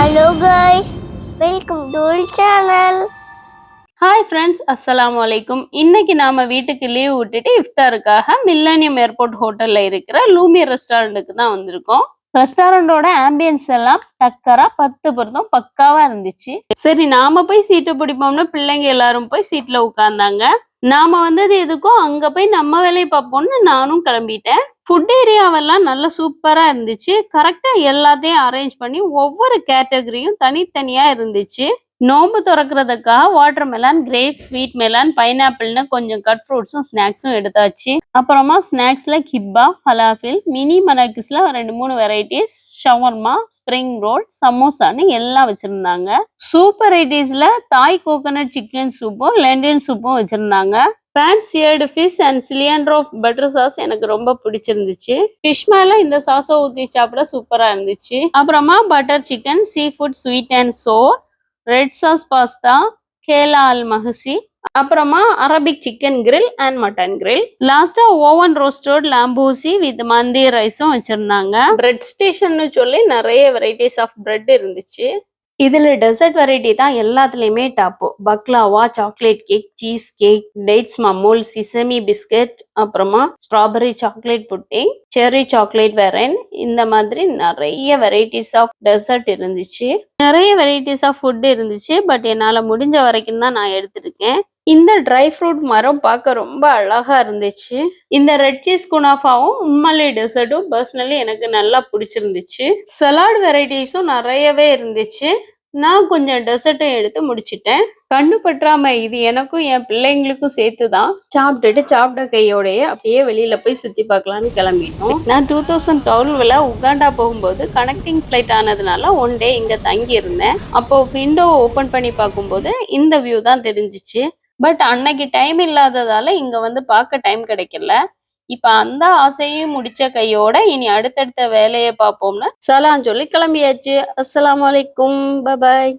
Hello guys welcome to channel hi friends அஸ்ஸலாமு அலைக்கும் இன்னைக்கு நாம வீட்டுக்கு லீவ் விட்டுட்டு இஃப்தாருக்காக மில்லனியம் ஏர்போர்ட் ஹோட்டல்ல இருக்கிற லூமி ரெஸ்டாரண்ட்டுக்கு தான் வந்திருக்கோம் ரெஸ்டாரண்டோட ஆம்பியன்ஸ் எல்லாம் டக்கரா பத்து பொருத்தம் பக்காவா இருந்துச்சு. சரி நாம போய் சீட்டு பிடிப்போம்னு பிள்ளைங்க எல்லாரும் போய் சீட்ல உட்கார்ந்தாங்க. நாம வந்தது எதுக்கும் அங்க போய் நம்ம வேலையை பார்ப்போம்னு நானும் கிளம்பிட்டேன். ஃபுட் ஏரியாவெல்லாம் நல்லா சூப்பரா இருந்துச்சு. கரெக்டா எல்லாத்தையும் அரேஞ்ச் பண்ணி ஒவ்வொரு கேட்டகரியும் தனித்தனியா இருந்துச்சு. நோம்பு திறக்கிறதுக்காக watermelon grape sweet melon பைனாப்பிள்னு கொஞ்சம் கட் ஃப்ரூட்ஸும் ஸ்நாக்ஸும் எடுத்தாச்சு. அப்புறமா ஸ்நாக்ஸில் கிப்பா ஃபலாஃபில் மினி மனாக்கிஸ்ல ரெண்டு மூணு வெரைட்டிஸ் ஷவர்மா ஸ்ப்ரிங் ரோல் சமோசான்னு எல்லாம் வச்சுருந்தாங்க. சூப் வெரைட்டிஸ்ல தாய் கோகோனட் சிக்கன் சூப்பும் லெண்டின் சூப்பும் வச்சுருந்தாங்க. Pan seared fish and cilantro of butter sauce எனக்கு ரொம்ப பிடிச்சிருந்துச்சு. ஃபிஷ் மேல இந்த சாஸை ஊற்றி சாப்பிட சூப்பராக இருந்துச்சு. அப்புறமா butter chicken seafood sweet and sour red sauce pasta கேலா அல் மஹசி அப்புறமா Arabic chicken grill and mutton grill லாஸ்டா ஓவன் ரோஸ்டட் லாம்பூசி வித் மந்தி ரைஸும் வச்சிருந்தாங்க. பிரெட் ஸ்டேஷன் சொல்லி நிறைய வெரைட்டிஸ் ஆஃப் பிரெட் இருந்துச்சு. இதில் டெசர்ட் வெரைட்டி தான் எல்லாத்துலேயுமே top baklava chocolate cake cheese cake dates மமூல் sesame biscuit அப்புறமா strawberry chocolate pudding cherry chocolate verrine. இந்த மாதிரி நிறைய வெரைட்டிஸ் ஆஃப் டெசர்ட் இருந்துச்சு. நிறைய வெரைட்டிஸ் ஆஃப் ஃபுட் இருந்துச்சு பட் என்னால் முடிஞ்ச வரைக்கும் தான் நான் எடுத்திருக்கேன். இந்த ட்ரை ஃப்ரூட் மரம் பார்க்க ரொம்ப அழகா இருந்துச்சு. இந்த ரெட் சீஸ் குனாஃபாவும் உண்மலை டெசர்ட்டும் பர்சனலி எனக்கு நல்லா பிடிச்சிருந்துச்சு. சலாட் வெரைட்டிஸும் நிறையவே இருந்துச்சு. நான் கொஞ்சம் டெசர்ட்டும் எடுத்து முடிச்சிட்டேன். கண்ணு பற்றாம இது எனக்கும் என் பிள்ளைங்களுக்கும் சேர்த்து தான் சாப்பிட்டுட்டு சாப்பிட்ட கையோடையே அப்படியே வெளியில போய் சுத்தி பார்க்கலான்னு கிளம்பிட்டோம். நான் டூ தௌசண்ட் டுவெல்வில் உகாண்டா போகும்போது கனெக்டிங் ஃப்ளைட் ஆனதுனால ஒன் டே இங்க தங்கி இருந்தேன் அப்போ விண்டோ ஓபன் பண்ணி பார்க்கும்போது இந்த வியூ தான் தெரிஞ்சிச்சு. பட் அன்னைக்கு டைம் இல்லாததால இங்க வந்து பார்க்க டைம் கிடைக்கல. இப்ப அந்த ஆசையும் முடிச்ச கையோட இனி அடுத்தடுத்த வேலையை பார்ப்போம்னு சலாம் சொல்லி கிளம்பியாச்சு. அஸ்லாம் அலைக்கும். பபாய்